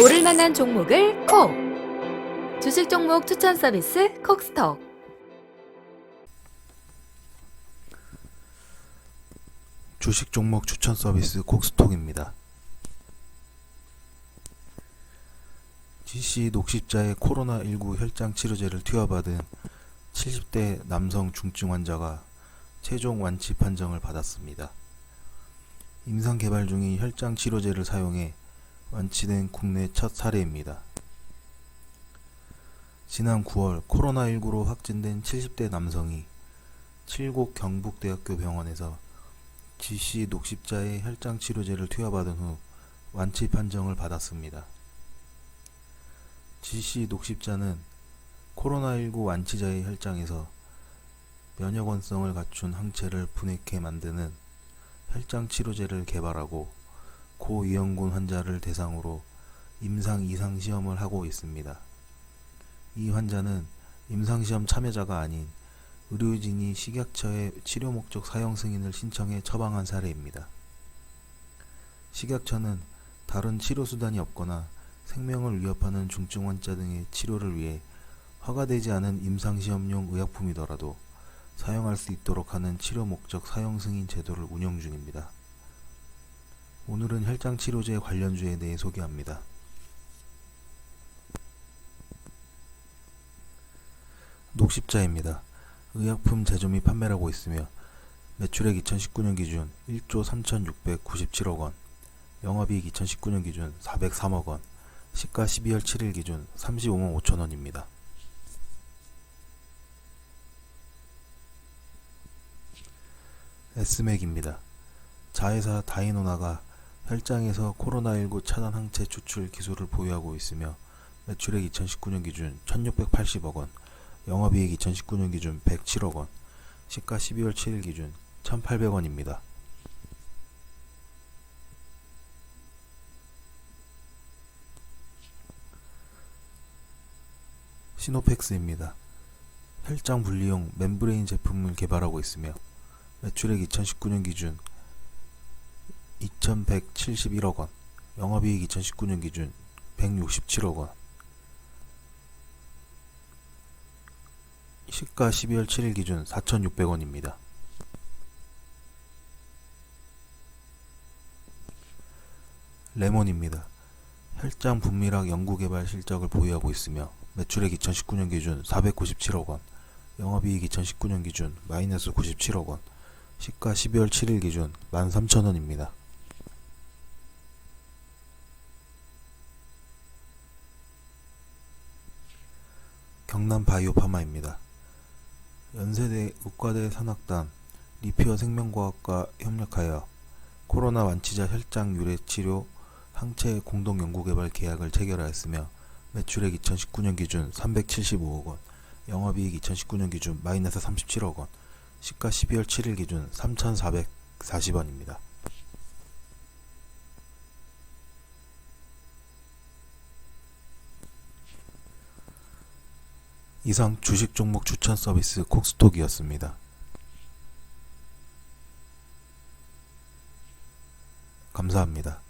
오를 만한 종목을 콕! 주식 종목 추천 서비스 콕스톡. 주식 종목 추천 서비스 콕스톡입니다. GC 녹십자의 코로나19 혈장 치료제를 투여받은 70대 남성 중증 환자가 최종 완치 판정을 받았습니다. 임상 개발 중인 혈장 치료제를 사용해 완치된 국내 첫 사례입니다. 지난 9월 코로나19로 확진된 70대 남성이 칠곡 경북대학교 병원에서 GC 녹십자의 혈장 치료제를 투여받은 후 완치 판정을 받았습니다. GC 녹십자는 코로나19 완치자의 혈장에서 면역원성을 갖춘 항체를 분해케 만드는 혈장 치료제를 개발하고 고위험군 환자를 대상으로 임상 이상 시험을 하고 있습니다. 이 환자는 임상시험 참여자가 아닌 의료진이 식약처에 치료 목적 사용 승인을 신청해 처방한 사례입니다. 식약처는 다른 치료 수단이 없거나 생명을 위협하는 중증 환자 등의 치료를 위해 허가되지 않은 임상시험용 의약품이더라도 사용할 수 있도록 하는 치료 목적 사용 승인 제도를 운영 중입니다. 오늘은 혈장 치료제 관련주에 대해 소개합니다. 녹십자입니다. 의약품 제조 및 판매를 하고 있으며 매출액 2019년 기준 1조 3,697억 원, 영업이익 2019년 기준 403억 원, 시가 12월 7일 기준 35만 5천 원입니다. S맥입니다. 자회사 다이노나가 혈장에서 코로나19 차단 항체 추출 기술을 보유하고 있으며 매출액 2019년 기준 1680억 원, 영업이익 2019년 기준 107억 원, 시가 12월 7일 기준 1,800원입니다. 시노펙스입니다. 혈장 분리용 멤브레인 제품을 개발하고 있으며 매출액 2019년 기준 2,171억 원, 영업이익 2019년 기준 167억 원, 시가 12월 7일 기준 4,600원입니다. 레몬입니다. 혈장 분밀학 연구개발 실적을 보유하고 있으며 매출액 2019년 기준 497억 원, 영업이익 2019년 기준 마이너스 97억 원, 시가 12월 7일 기준 13,000원입니다. 경남 바이오파마입니다. 연세대 의과대 산학단 리피어 생명과학과 협력하여 코로나 완치자 혈장 유래 치료 항체 공동 연구 개발 계약을 체결하였으며 매출액 2019년 기준 375억 원, 영업이익 2019년 기준 마이너스 37억 원, 시가 12월 7일 기준 3,440원입니다. 이상 주식 종목 추천 서비스 콕스톡이었습니다. 감사합니다.